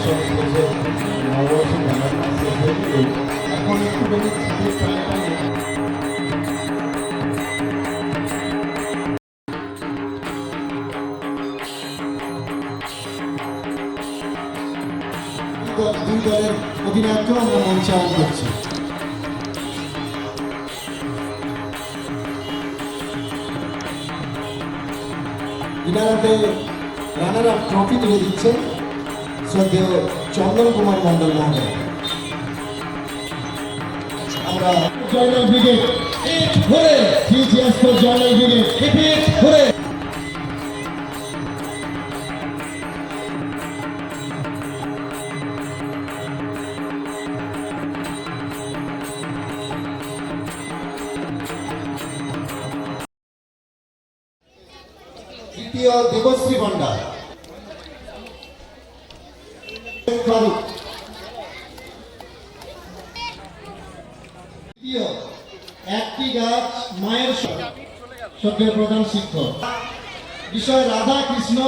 নববর্ষ শীতের দুই দলের অধিনায়ককেও আমরা মঞ্চে আহ্বান করছি ইনারাতে রানার আপ ট্রফি তুলে দিচ্ছেন। শ্রদ্ধেয় চন্দন কুমার মন্ডল মহোদয়। আমরা জয়নাল ব্রিগেড তৃতীয় দেবশ্রী তৃতীয় একটি গাছ মায়ের প্রধান শিক্ষক। বিষয় রাধা কৃষ্ণ।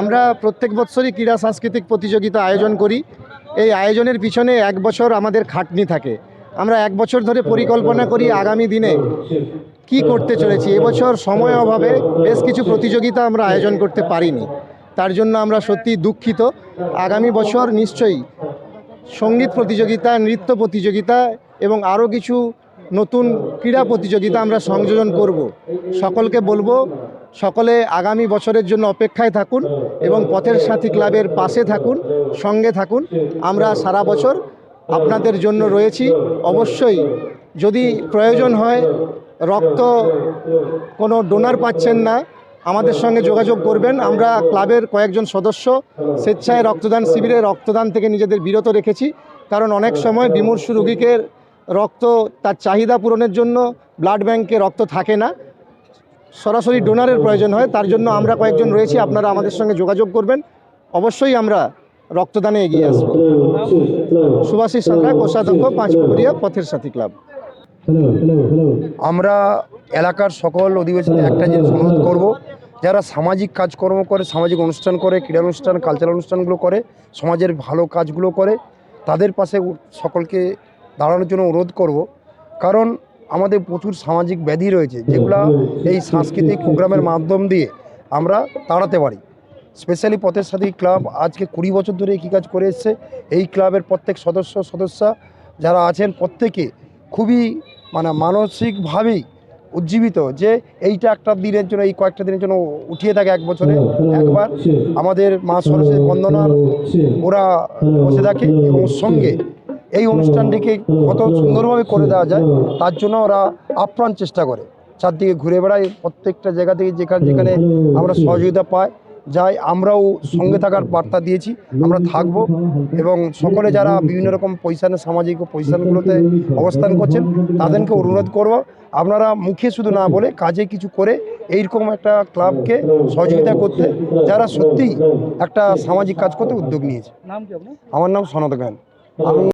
আমরা প্রত্যেক বছরই ক্রীড়া সাংস্কৃতিক প্রতিযোগিতা আয়োজন করি। এই আয়োজনের পিছনে এক বছর আমাদের খাটনি থাকে। আমরা এক বছর ধরে পরিকল্পনা করি আগামী দিনে কি করতে চলেছি। এবছর সময় অভাবে বেশ কিছু প্রতিযোগিতা আমরা আয়োজন করতে পারিনি। তার জন্য আমরা সত্যি দুঃখিত। আগামী বছর নিশ্চয়ই সংগীত প্রতিযোগিতা, নৃত্য প্রতিযোগিতা এবং আরও কিছু নতুন ক্রীড়া প্রতিযোগিতা আমরা সংযোজন করব। সকলকে বলব, সকলে আগামী বছরের জন্য অপেক্ষায় থাকুন এবং পথের সাথী ক্লাবের পাশে থাকুন, সঙ্গে থাকুন। আমরা সারা বছর আপনাদের জন্য রয়েছি। অবশ্যই যদি প্রয়োজন হয়, রক্ত কোনো ডোনার পাচ্ছেন না আমাদের সঙ্গে যোগাযোগ করবেন। আমরা ক্লাবের কয়েকজন সদস্য, স্বেচ্ছায় রক্তদান শিবিরে রক্তদান থেকে নিজেদের বিরত রেখেছি। কারণ অনেক সময় বিমূর্ষু রোগীকে রক্ত, তার চাহিদা পূরণের জন্য ব্লাড ব্যাংকে রক্ত থাকে না। সরাসরি ডোনারের প্রয়োজন হয়, তার জন্য আমরা কয়েকজন রয়েছি, আপনারা আমাদের সঙ্গে যোগাযোগ করবেন। অবশ্যই আমরা রক্তদানে এগিয়ে আসব। সুভাষী সাঁতরা, কোষাধ্যক্ষ, পাঁচপুকুরিয়া, পথের সাথী ক্লাব। আমরা এলাকার সকল অধিবেশনে একটা জিনিস অনুরোধ করব যারা সামাজিক কাজকর্ম করে, সামাজিক অনুষ্ঠান করে, ক্রীড়া অনুষ্ঠান কালচারাল অনুষ্ঠানগুলো করে, সমাজের ভালো কাজগুলো করে, তাদের পাশে সকলকে দাঁড়ানোর জন্য অনুরোধ করব। কারণ আমাদের প্রচুর সামাজিক ব্যাধি রয়েছে, যেগুলা এই সাংস্কৃতিক প্রোগ্রামের মাধ্যম দিয়ে আমরা তাড়াতে পারি। স্পেশালি পথের সাথী ক্লাব আজকে কুড়ি বছর ধরে কী কাজ করে এসছে। এই ক্লাবের প্রত্যেক সদস্য, সদস্যা যারা আছেন, প্রত্যেকে খুবই মানে মানসিকভাবেই উজ্জীবিত যে এইটা একটা দিনের জন্য এই কয়েকটা দিনের জন্য উঠিয়ে থাকে এক বছরে। একবার আমাদের মা সরস্বতী বন্দনা ওরা বসে থাকে এবং সঙ্গে এই অনুষ্ঠানটিকে কত সুন্দরভাবে করে দেওয়া যায় তার জন্য ওরা আপ্রাণ চেষ্টা করে। চারদিকে ঘুরে বেড়ায় প্রত্যেকটা জায়গা থেকে যেখানে যেখানে আমরা সহযোগিতা পাই। যাই আমরাও সঙ্গে থাকার বার্তা দিয়েছি আমরা থাকব এবং সকলে যারা বিভিন্ন রকম পজিশানে সামাজিক পজিশানগুলোতে অবস্থান করছেন তাদেরকে অনুরোধ করব আপনারা মুখে শুধু না বলে কাজে কিছু করে এইরকম একটা ক্লাবকে সহযোগিতা করতে যারা সত্যিই একটা সামাজিক কাজ করতে উদ্যোগ নিয়েছে। আমার নাম সনদ গান আমি